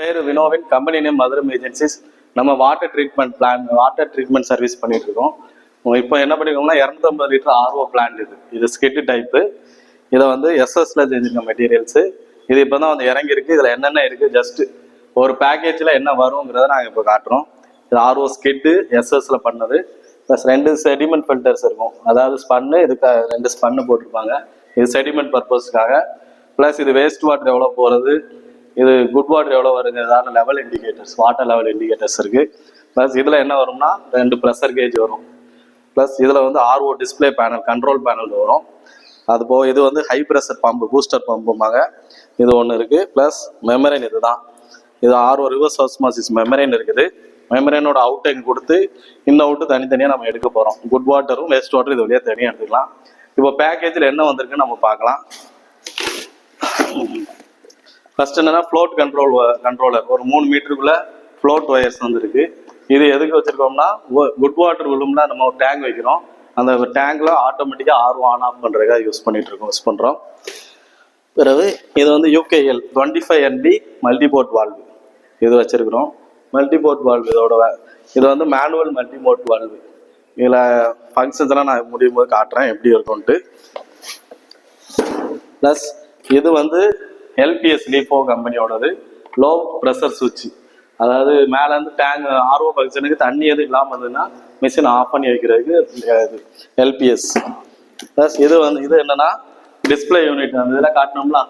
பேர் வினோவின் company name Madhuram agencies நம்ம water treatment plan water treatment service பண்ணிட்டு இருக்கோம். இப்போ என்ன பண்ணிருக்கோம்னா இரநூத்தம்பது லிட்டர் ஆர்ஓ பிளான்ட் இது. இது ஸ்கிட் டைப்பு இதை வந்து எஸ்எஸ்ல செஞ்சிருக்க மெட்டீரியல்ஸு இது இப்போ தான் வந்து இறங்கியிருக்கு. இதில் என்னென்ன இருக்குது ஜஸ்ட் ஒரு பேக்கேஜில் என்ன வருங்கிறத நாங்கள் இப்போ காட்டுறோம். இது ஆர்ஓ ஸ்கிட்டு எஸ்எஸ்ல பண்ணது. ப்ளஸ் ரெண்டு செடிமெண்ட் ஃபில்டர்ஸ் இருக்கும். அதாவது ஸ்பன்னு இதுக்கு ரெண்டு ஸ்பன்னு போட்டிருப்பாங்க. இது செடிமெண்ட் பர்பஸ்க்காக ப்ளஸ் இது வேஸ்ட் வாட்டர் எவ்வளோ போகிறது இது குட் வாட்டர் எவ்வளோ வருங்கிறதான level indicators water level indicators இருக்குது ப்ளஸ் இதில் என்ன வரும்னா ரெண்டு ப்ரெஷர் கேஜ் வரும். ப்ளஸ் இதில் வந்து RO display panel control panel வரும். அது போக இது வந்து ஹை ப்ரெஷர் பம்பு பூஸ்டர் பம்புமாங்க இது ஒன்று இருக்குது ப்ளஸ் மெமரைன் இதுதான். இது ஆர்ஓ ரிவர்ஸ் ஆஸ்மாசிஸ் மெமரைன் இருக்குது. மெமரைனோட அவுட்டைன் கொடுத்து இந்த அவுட்டு தனித்தனியாக நம்ம எடுக்க போகிறோம் குட் வாட்டரும் வேஸ்ட் வாட்டரும் இது வழியாக தனியாக எடுத்துக்கலாம். இப்போ பேக்கேஜில் என்ன வந்திருக்குன்னு நம்ம பார்க்கலாம். ஃபர்ஸ்ட் என்னன்னா ஃப்ளோட் கண்ட்ரோல் கண்ட்ரோலர் ஒரு மூணு மீட்டருக்குள்ள ஃப்ளோட் ஒயர்ஸ் வந்துருக்கு. இது எதுக்கு வச்சிருக்கோம்னா குட் வாட்டர் விழும்னா நம்ம ஒரு டேங்க் வைக்கிறோம். அந்த டேங்க்ல ஆட்டோமேட்டிக்காக ஆர்வம் ஆன் ஆஃப் பண்ணுறதுக்காக யூஸ் பண்ணிட்டு இருக்கோம் யூஸ் பண்ணுறோம் பிறகு இது வந்து UKL twenty five NB multiport valve இது வச்சிருக்கிறோம். மல்டிபோர்ட் வால்வு இதோட இது வந்து மேனுவல் மல்டிபோர்ட் வால்வு இதில் ஃபங்க்ஷன்ஸ் எல்லாம் நான் முடியும் போது காட்டுறேன் எப்படி இருக்கும்ட்டு ப்ளஸ் இது வந்து எல்பிஎஸ் லீஃபோ கம்பெனியோடது லோ ப்ரெஷர் சுவிட்ச் அதாவது மேலேருந்து டேங்க் ஆர்ஓ ஃபங்க்ஷனுக்கு தண்ணி எதுவும் இல்லாமல் இருந்ததுன்னா மிஷின் ஆஃப் பண்ணி வைக்கிறதுக்கு இது எல்பிஎஸ் ப்ளஸ் இது வந்து இது என்னன்னா டிஸ்பிளே யூனிட் அந்த இதெல்லாம் காட்டினோம்ல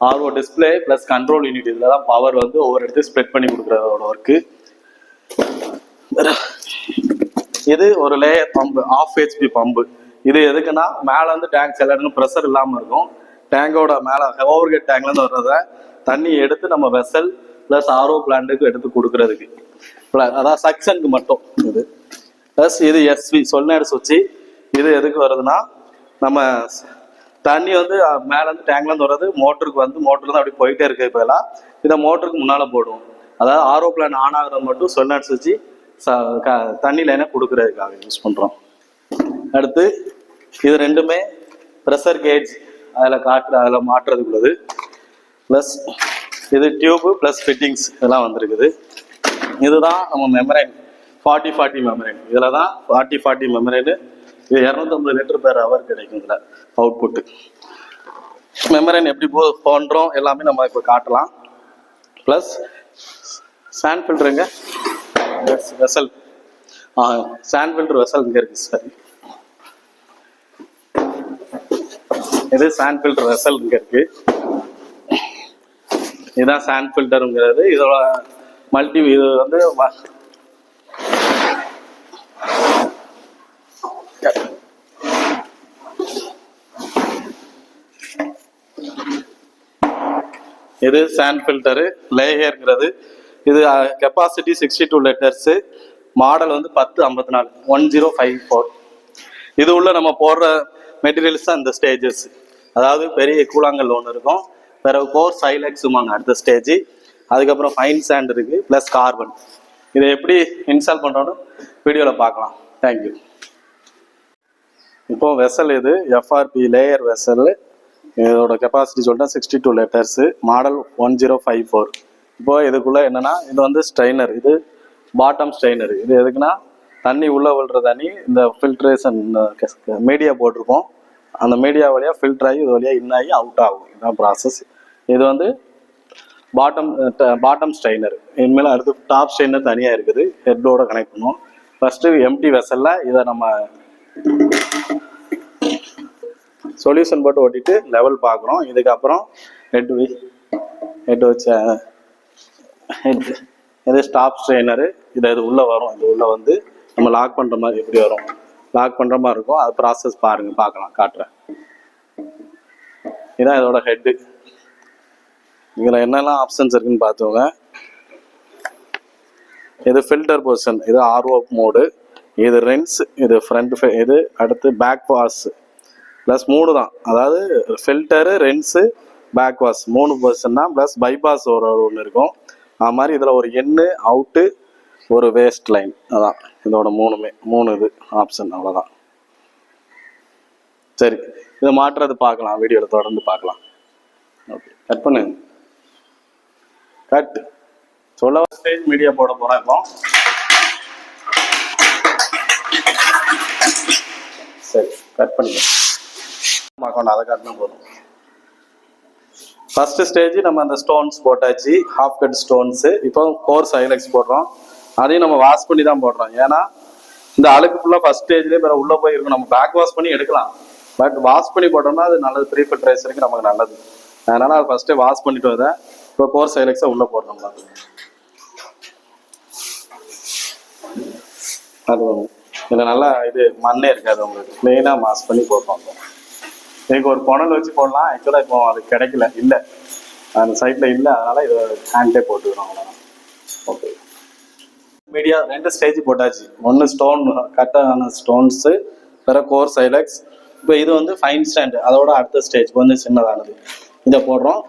RO display plus control unit இதில் தான் பவர் வந்து ஒவ்வொரு இடத்தையும் ஸ்ப்ரெட் பண்ணி கொடுக்குறதோட ஒர்க்கு இது ஒரு layer pump of HP pump இது எதுக்குன்னா மேலே வந்து டேங்க் சில இடங்கள் ப்ரெஷர் இல்லாமல் இருக்கும். டேங்கோட மேலே ஓவர் ஹெட் டேங்க்ல வர்றத தண்ணி எடுத்து நம்ம வெசல் ப்ளஸ் ஆர்ஓ பிளான்ட்டுக்கு எடுத்து கொடுக்கறதுக்கு. அதாவது அதான் சக்ஷனுக்கு மட்டும் இது. ப்ளஸ் இது எஸ்வி சொல்நாடு சுவிட்ச் இது எதுக்கு வருதுன்னா நம்ம தண்ணி வந்து மேலேருந்து டேங்க்லேருந்து வர்றது மோட்டருக்கு வந்து மோட்டர்லேருந்து அப்படி போயிட்டே இப்போ எல்லாம். இதை மோட்டருக்கு முன்னால் போடுவோம். அதாவது ஆர்ஓ பிளான் ஆன் ஆகுறது மட்டும் சொல்நாடு க தண்ணி லைனை கொடுக்கறதுக்காக யூஸ் பண்ணுறோம் அடுத்து இது ரெண்டுமே ப்ரெஷர் கேஜ் அதில் காற்று அதில் மாற்றுறதுக்குள்ளது ப்ளஸ் இது டியூபு ப்ளஸ் ஃபிட்டிங்ஸ் இதெல்லாம் வந்திருக்குது. இதுதான் நம்ம மெமரைன் ஃபார்ட்டி ஃபார்ட்டி மெமரைன் இதில் தான் ஃபார்ட்டி ஃபார்ட்டி மெமரைனு இது இரநூத்தம்பது லிட்டர் பேர் ஹவர் கிடைக்கும் இதில் அவுட்புட்டு மெமரைன் எப்படி போ போன்றோம் எல்லாமே நம்ம இப்போ காட்டலாம். ப்ளஸ் சாண்ட் ஃபில்டருங்க வெசல் ஆ சாண்ட் ஃபில்டர் வெசல் இங்கே இருக்குது சார் இது சாண்ட் ஃபில்டர் வெசல் இங்கே இருக்கு. இதுதான் சாண்ட் ஃபில்டருங்கிறது இதோட மல்டி இது வந்து இது சாண்ட் ஃபில்டரு லேயர்ங்கிறது இது capacity sixty two litres model வந்து பத்து ஐம்பத்தி நாலு ஒன் ஜீரோ ஃபைவ் ஃபோர் இது உள்ள நம்ம போடுற மெட்டீரியல்ஸ் தான் இந்த ஸ்டேஜஸ் அதாவது பெரிய கூழாங்கல் ஒன்று இருக்கும். பிறகு கோர் சைலக்ஸுமாங்க அடுத்த ஸ்டேஜ் அதுக்கப்புறம் ஃபைன் சாண்ட் இருக்குது ப்ளஸ் கார்பன் இதை எப்படி இன்ஸ்டால் பண்ணுறோன்னு வீடியோவில் பார்க்கலாம். தேங்க்யூ இப்போ வெசல் இது எஃப்ஆர்பி லேயர் வெசல் இதோட கெப்பாசிட்டி சொல்லிட்டா sixty two litres model one zero five four இப்போ இதுக்குள்ளே என்னன்னா இது வந்து ஸ்ட்ரைனர் இது பாட்டம் ஸ்ட்ரைனர் இது எதுக்குன்னா தண்ணி உள்ளே விழுற தண்ணி இந்த ஃபில்ட்ரேஷன் மீடியா போட்டிருக்கோம். அந்த மீடியா வழியாக ஃபில்டர் ஆகி இது வழியாக இன் ஆகி அவுட் ஆகும். இதுதான் ப்ராசஸ் இது வந்து பாட்டம் பாட்டம் ஸ்ட்ரைனர் இனிமேல் அடுத்து டாப் ஸ்ட்ரைனர் தனியாக இருக்குது. ஹெட்டோட கனெக்ட் பண்ணுவோம். ஃபர்ஸ்ட் எம்டி வெசலில் இதை நம்ம சொல்யூஷன் போட்டு ஓட்டிட்டு லெவல் பார்க்குறோம். இதுக்கப்புறம் ஹெட் வி ஹெட் வச்ச ஹெட் இது ஸ்டாப் ஸ்ட்ரெயினரு இதை இது உள்ளே வரும். இது உள்ளே வந்து நம்ம லாக் பண்ணுற மாதிரி எப்படி வரும்? லாக் பண்ணுற மாதிரி இருக்கும் அது ப்ராசஸ் பாருங்கள் பார்க்கலாம் காட்டுறேன். இதான் இதோட ஹெட்டு இதில் என்னெல்லாம் ஆப்ஷன்ஸ் இருக்குன்னு பார்த்துக்கோங்க. இது ஃபில்டர் பொசிஷன் இது ஆர்ஓ மோடு இது ரென்ஸ் இது ஃப்ரண்ட் இது அடுத்து பேக் வாஷ் ப்ளஸ் மூணு தான். அதாவது ஃபில்டரு ரென்ஸு பேக் வாஷ் மூணு பொசிஷன் தான் ப்ளஸ் பைபாஸ் ஒரு ஒன்று இருக்கும். அது மாதிரி இதில் ஒரு எண்ணு அவுட்டு ஒரு வேஸ்ட் லைன் அதான் இதோட மூணுமே மூணு இது ஆப்ஷன் அவ்வளோதான் சரி இதை மாற்றுறது பார்க்கலாம் வீடியோவில் தொடர்ந்து பார்க்கலாம். ஓகே கட் பண்ணு. கட் சொல்ல ஸ்டேஜ் மீடியா போட போகிறேன் இப்போ. சரி கட் பண்ணிக்கலாம் பார்க்கணும் அதை காட்டினா போதும். ஃபர்ஸ்ட் ஸ்டேஜ் நம்ம அந்த ஸ்டோன்ஸ் போட்டாச்சு ஹாஃப் கட் ஸ்டோன்ஸு இப்போ கோர்ஸ் ஹைலைட்ஸ் போடுறோம். அதையும் நம்ம வாஷ் பண்ணி தான் போடுறோம். ஏன்னா இந்த அழுக்கு ஃபுல்லாக ஃபர்ஸ்ட் ஸ்டேஜ்லேயே பிற உள்ளே போய் இருக்கும் நம்ம பேக் வாஷ் பண்ணி எடுக்கலாம். பட் வாஷ் பண்ணி போட்டோம்னா அது நல்லது. ப்ரீ ஃபில்ட்ரேஷனுக்கு நமக்கு நல்லது. அதனால் அது ஃபஸ்ட்டே வாஷ் பண்ணிட்டு வரேன் இப்போ கோர்ஸ் ஹைலைட்ஸை உள்ளே போடுறோம் அது இதில் நல்லா இது மண்ணே இருக்காது உங்களுக்கு. மெயினாக வாஷ் பண்ணி போடுறோம் எனக்கு ஒரு புனல் வச்சு போடலாம். ஆக்சுவலாக இப்போ அது கிடைக்கல. இல்லை. அந்த சைட்டில் இல்லை. அதனால் இதை ஹேண்ட்லே போட்டுக்கிறோம் அவ்வளோதான் ஓகே மீடியா ரெண்டு ஸ்டேஜ் போட்டாச்சு. ஒன்று ஸ்டோன் கட்டான ஸ்டோன்ஸு வேற கோர் சைலக்ஸ் இப்போ இது வந்து ஃபைன் ஸ்டாண்ட் அதோட அடுத்த ஸ்டேஜ் கொஞ்சம் சின்னதானது. இதை போடுறோம்.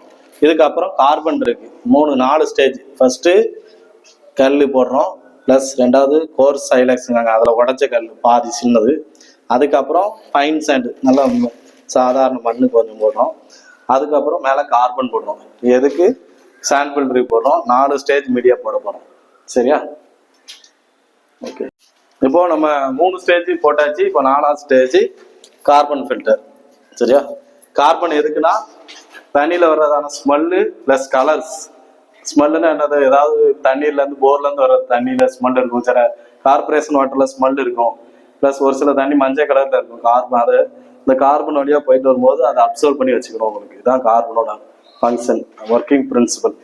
இதுக்கப்புறம் கார்பன் இருக்கு. மூணு நாலு ஸ்டேஜ் ஃபஸ்ட்டு கல் போடுறோம். ப்ளஸ் ரெண்டாவது கோர் சைலக்ஸ்ங்காங்க அதில் உடச்ச கல் பாதி சின்னது. அதுக்கப்புறம் ஃபைன் சாண்டு நல்லா சாதாரண மண்ணு கொஞ்சம் போடுறோம். அதுக்கப்புறம் மேலே கார்பன் போடுறோம். எதுக்கு? சாண்ட் ஃபில்டரி போடுறோம். நாலு ஸ்டேஜ் மீடியா போட போகிறோம் சரியா? ஓகே இப்போ நம்ம மூணு ஸ்டேஜ் போட்டாச்சு. இப்போ நாலாவது ஸ்டேஜ் கார்பன் ஃபில்டர் சரியா? கார்பன் எதுக்குன்னா தண்ணியில் வர்றதான ஸ்மெல்லு ப்ளஸ் கலர்ஸ் ஸ்மெல்லுன்னா என்னது? ஏதாவது தண்ணியிலேருந்து போர்லேருந்து வர்ற தண்ணியில் வர ஸ்மெல் இருக்கும். சில கார்பரேஷன் வாட்டரில் ஸ்மெல் இருக்கும். ப்ளஸ் ஒரு சில தண்ணி மஞ்சள் கலரில் இருக்கும். கார்பன் அது இந்த கார்பன் வழியாக போயிட்டு வரும்போது அதை அப்சர்வ் பண்ணி வச்சுக்கணும் உங்களுக்கு. இதுதான் கார்பனோட ஃபங்க்ஷன் ஒர்க்கிங் பிரின்சிபல்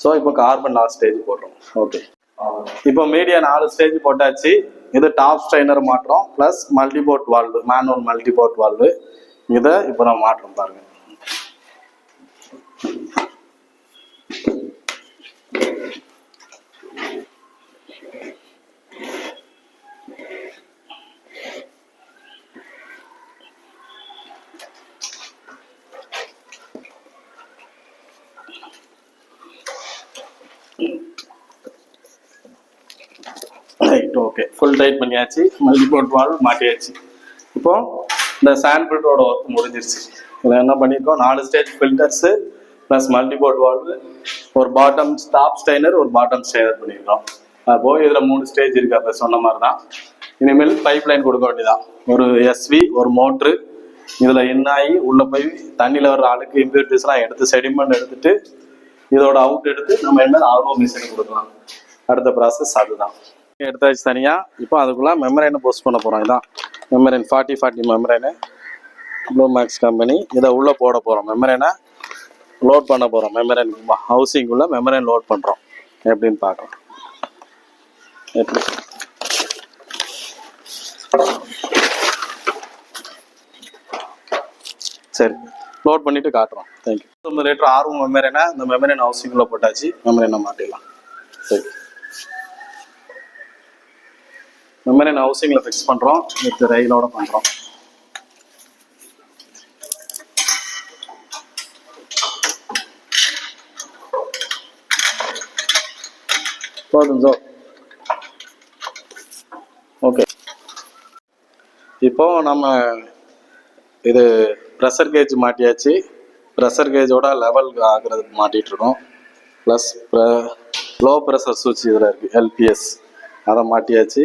ஸோ இப்போ கார்பன் லாஸ்ட் ஸ்டேஜ் போடுறோம். ஓகே இப்போ மீடியா நாலு ஸ்டேஜ் போட்டாச்சு. இது டாப் ஸ்ட்ரைனர் மாற்றம் plus multiport valve manual multiport valve இதை இப்போ நான் மாற்றம் பாருங்க. ரைட் ஓகே ஃபுல் டைட் பண்ணியாச்சு. மல்டிபோர்ட் வால்வ் மாட்டியாச்சு. இப்போ இந்த சாண்ட் ஃபில்டரோட ஒர்க் முடிஞ்சிருச்சு. இதில் என்ன பண்ணியிருக்கோம் நாலு stage filters plus multiport valve ஒரு பாட்டம் டாப் ஸ்டைனர் ஒரு பாட்டம் ஸ்டைனர் பண்ணியிருக்கோம் அப்போ இதில் மூணு ஸ்டேஜ் இருக்கு. அப்போ சொன்ன மாதிரி தான் இனிமேல் பைப் லைன் கொடுக்க வேண்டியதான் ஒரு எஸ்வி ஒரு மோட்ரு இதில் என்ன ஆகி உள்ளே போய் தண்ணியில் வர்ற அழுக்கு இம்பியூரிட்டிஸ்லாம் எடுத்து செடிமெண்ட் எடுத்துட்டு இதோட அவுட் எடுத்து நம்ம என்ன ஆர்வோ மிஷின் கொடுக்கலாம். அடுத்த ப்ராசஸ் அதுதான். எடுத்தாச்சு தனியாக இப்போ அதுக்குள்ள மெமரைனை போஸ்ட் பண்ண போகிறோம் இதான் membrane forty forty membrane blue max company இதை உள்ளே போட போகிறோம் மெமரைனை லோட் பண்ண போகிறோம் மெமரைன் ஹவுசிங்குள்ளே மெமரைன் லோட் பண்ணுறோம் எப்படின்னு பார்க்கலாம். எப்படி? சரி. லோட் பண்ணிட்டு காட்டுறோம். தேங்க்யூ தொண்ணூறு லிட்டர் ஆர்வம் மெமரினா இந்த மெமரின் ஹவுசிங்குள்ளே போட்டாச்சு. மெமரினை மாட்டிடலாம் சரி. மெமரைன் ஹவுசிங்கில் ஃபிக்ஸ் பண்ணுறோம் வித் ரயிலோட பண்ணுறோம் போதும் ஜோ ஓகே இப்போ நம்ம இது ப்ரெஷர் கேஜ் மாட்டியாச்சு. ப்ரெஷர் கேஜோட லெவல் ஆகுறதுக்கு மாட்டிகிட்டு இருக்கோம். ப்ளஸ் லோ ப்ரெஷர் சுவிட்ச் இதில் இருக்குது எல்பிஎஸ் அதை மாட்டியாச்சு.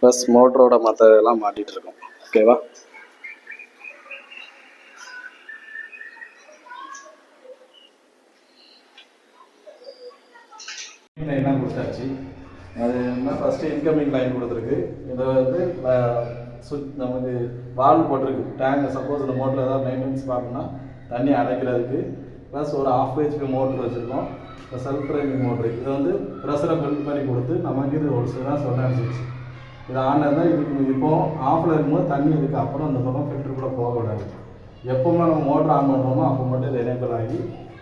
ப்ளஸ் மோட்டரோட மற்ற இதெல்லாம் இருக்கோம். ஓகேவா லைன்லாம் கொடுத்தாச்சு. அது என்ன ஃபஸ்ட்டு இன்கமிங் லைன் கொடுத்துருக்கு. இதை வந்து சுத் நமக்கு வால்வ் போட்டிருக்கு. டேங்க் சப்போஸ் இந்த மோட்டர் ஏதாவது மெயின்டெனன்ஸ் பார்க்கணும்னா தண்ணி அடைக்கிறதுக்கு ப்ளஸ் ஒரு ஆஃப் ஹெச்பி மோட்ரு வச்சுருக்கோம். இப்போ செல்ஃப் ட்ரைவிங் மோட்ரு இது வந்து ப்ரெஷரை பில்ட் பண்ணி கொடுத்து நமக்கு இது ஒரு சில தான் சொன்ன இது ஆன் இருந்தால் இதுக்கு இப்போ ஆஃபில் இருக்கும்போது தண்ணி இதுக்கு அப்புறம் அந்த பக்கம் ஃபில்டர் கூட போகக்கூடாது எப்போவுமே நம்ம மோட்டர் ஆன் பண்ணுறோமோ அப்போ மட்டும் இது எனேபிள் ஆகி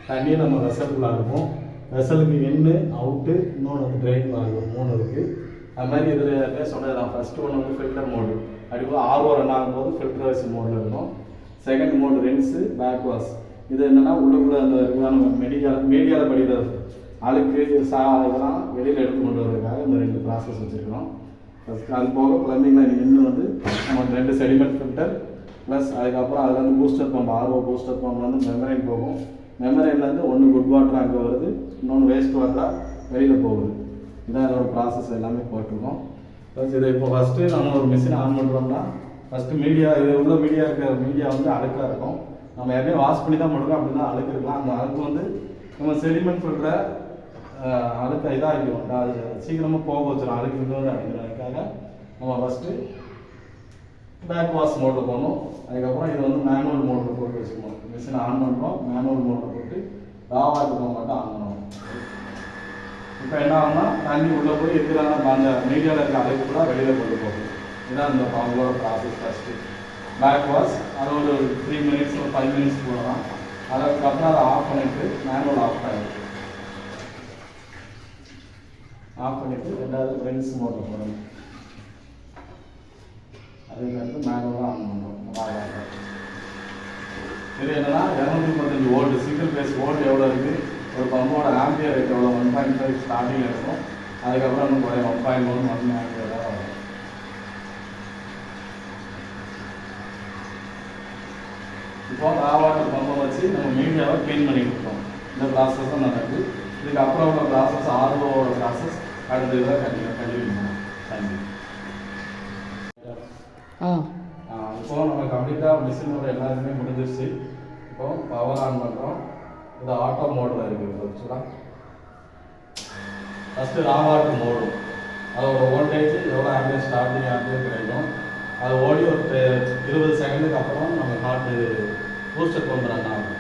தண்ணி நம்ம வெசலுக்குள்ளே இருக்கும் வெசலுக்கு இன்னு அவுட்டு இன்னொன்று வந்து ட்ரெயின் வால்வு மூணு இருக்குது அது மாதிரி இதில் சொன்னதுதான் ஃபஸ்ட்டு ஒன்று வந்து ஃபில்டர் மோடு அப்படிப்போ ஆர்ஓ ரன் ஆகும்போது ஃபில்டர் வைஸ் மோடில் இருக்கும். Second mode rinse back wash இது என்னென்னா உள்ளுக்குள்ளே அந்த நம்ம மெடிக்கல் மீடியாவில் படிக்கிறது. அழுக்கு சா இதெல்லாம் வெளியில் எடுத்து கொண்டு வரதுக்காக இந்த ரெண்டு ப்ராசஸ் வச்சுருக்கிறோம். ப்ளஸ் அது போக ப்ளம்பிங் லைன் இன்னும் வந்து நமக்கு ரெண்டு செடிமெண்ட் ஃபில்டர் ப்ளஸ் அதுக்கப்புறம் அதில் வந்து booster pump RO booster pump வந்து மெமரைன் போகும். மெமரைன்லேருந்து ஒன்று குட் வாட்டர் அங்கே வருது இன்னொன்று வேஸ்ட் வாட்டராக வெளியில் போகுது. இதான் ஒரு ப்ராசஸ் எல்லாமே போட்டிருக்கோம் ப்ளஸ் இதை இப்போ ஃபஸ்ட்டு நம்ம ஒரு மிஷின் ஆன் பண்ணுறோம்னா ஃபஸ்ட்டு மீடியா இது உள்ள மீடியா இருக்கிற மீடியா வந்து அழுக்காக இருக்கும். நம்ம எப்படியும் வாஷ் பண்ணி தான் பண்ணுறோம் அப்படின்னா அழுக்கு இருக்கலாம். அந்த அழுக்கு வந்து நம்ம செடிமெண்ட் பண்ணுற அழுக்க இதாகிடும். அது சீக்கிரமாக போக வச்சிடும் அழுக்கு இன்னொரு வந்து நம்ம ஃபஸ்ட்டு பேக் வாஷ் மோட்டில் போகணும் அதுக்கப்புறம் இது வந்து மேனுவல் மோட்டில் போட்டு வச்சுக்கணும். மிஷினை ஆன் பண்ணுறோம் மேனுவல் மோட்டில் போட்டு ராவாட்டுக்கு மட்டும் ஆன் பண்ணுவோம் இப்போ என்ன ஆகும்னா தண்ணி உள்ளே போய் எதிரான அந்த மீடியாவில் இருக்க அழைப்பு கூட வெளியில் கொண்டு போகும். இதுதான் இந்த அவங்களோட ப்ராசஸ் ஃபஸ்ட்டு பேக் வாஷ் அது ஒரு த்ரீ மினிட்ஸ் ஒரு ஃபைவ் மினிட்ஸ் போடலாம். அதுக்கப்புறம் அதை ஆஃப் பண்ணிட்டு மேனுவல் ஆஃப் பண்ணிட்டு ஆஃப் பண்ணிட்டு ரெண்டாவது ரென்ஸ் மோட்டர் போடணும். அதுக்கடுத்து மேனுவலாக தான் பண்ணுறோம் இது என்னன்னா இரநூத்தி முப்பத்தஞ்சு ஓல்டு சிங்கிள் பேஸ் ஓல்டு எவ்வளோ இருக்குது ஒரு பம்போட ஆம்பியர் ரேட் எவ்வளோ? ஒன் பாயிண்ட் ஃபைவ் ஸ்டார்டிங் இருக்கும். அதுக்கப்புறம் இன்னும் குறைய one point one one ampere தான் வரும். இப்போ ரா வாட்டர் பம்பை வச்சு நம்ம மீடியாவை க்ளீன் பண்ணி கொடுத்தோம் இந்த ப்ராசஸ் தான் நடக்குது. இதுக்கு அப்புறம் உள்ள ப்ராசஸ் ஆர்ஓவோட ப்ராசஸ் அடுத்த இதில் கண்டிப்பாக கண்டினியூ தேங்க்யூ இப்போ நம்ம கம்ப்ளீட்டாக மிஷினோட எல்லாருமே முடிஞ்சிருச்சு. இப்போ பவர் ஆன் பண்ணுறோம் இது ஆட்டோ மோடில் இருக்குது ஆக்சுவலாக ஃபஸ்ட்டு ராவாட்டு மோடு அதோட வோல்டேஜ் எவ்வளோ ஆம்பியர் ஸ்டார்டிங் ஆம்பியர் கிடைக்கும். அது ஓடி ஒரு இருபது செகண்டுக்கு அப்புறம் நம்ம ஹார்ட்டு பூஸ்டர் கொண்டு ரன் ஆகும்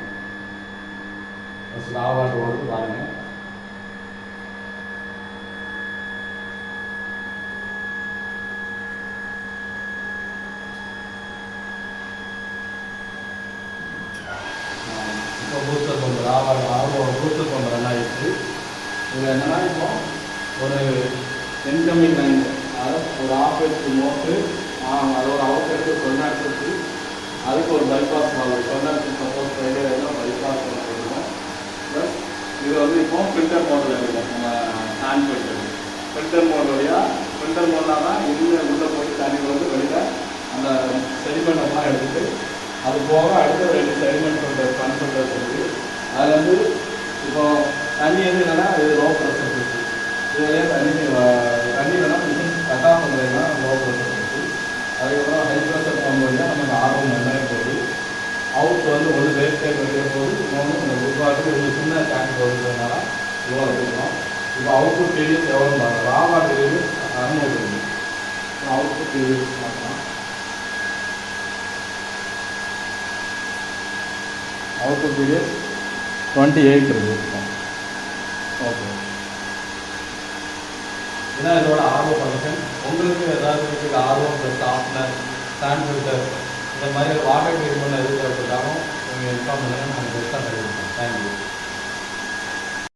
ஃபஸ்ட் ராவாட்டு ஓடு பாருங்கள் ஆஹ் இப்போ பூஸ்டர் ஆர்வம் ராவா ராவோ பூஸ்டர் இதில் என்னன்னா இப்போ ஒரு இன்கமிங் லைன் அதாவது ஒரு ஆஃப் நோட்டு அது ஒரு அவுட் ஹெச் அதுக்கு ஒரு பைபாஸ் ஆகும் சொன்னாச்சு சப்போஸ் ஃப்ரைடே ஆகிடும் பைபாஸ் பண்ணுவோம் ப்ளஸ் இது வந்து இப்போ ஃபில்டர் மோடில் இருக்கும் நம்ம ஹேண்ட் ஃபில்டர் ஃபில்டர் மோட் வழியாக ஃபில்டர் மோட்னா தான் இருந்து உள்ளே போய் தண்ணி வந்து வெளியில் அந்த செடிமெண்ட் எடுத்துகிட்டு எடுத்துட்டு அது போக அடுத்த ரெண்டு செடிமெண்ட் ஃபில்டர் ஃபன் ஃபில்டர்ஸ் இருக்குது அது வந்து இப்போ தண்ணி வந்து என்னன்னா இது லோ ப்ரெஷர் இருக்குது இதுலேயே தண்ணி தண்ணி வேணால் மிஷின் கட் ஆஃப் பண்ணுறதுனா லோ ப்ரெஷர் இருக்குது அதுக்கப்புறம் ஹை ப்ரெஷர் பம்ப் நமக்கு ஆர்வம் நல்லாவே போகுது. அவுட் வந்து ஒன்று வேஸ்ட் டேக் வைக்கிற போது இன்னொன்று இந்த குட்பாட்டுக்கு ஒரு சின்ன டேங்க் வருதுனால இவ்வளோ வச்சுருக்கோம் இப்போ அவுட்புட் பீரியட்ஸ் எவ்வளோ பார்க்கலாம். ரா வாட்டர் பீரியட் அறுநூறு இருக்குது அவுட்புட் பீரியட்ஸ் பார்க்கலாம். அவுட்புட் பீரியட் டுவெண்ட்டி எயிட் இருக்குது ஓகே ஏன்னா இதோட ஆர்வம் ஃபங்க்ஷன் உங்களுக்கு ஏதாவது இருக்குது ஆர்வம் ப்ளஸ் ஆஃப்னர் ஸ்டாண்ட் ஃபில்டர் இந்த மாதிரி வாட்டர் ட்ரீட்மெண்ட் எதுவும் தேவைப்பட்டாலும் நீங்கள் இன்ஃபார்ம் பண்ணுங்கள் நாங்கள் பெஸ்ட்டாக தெரிவிப்போம் தேங்க்யூ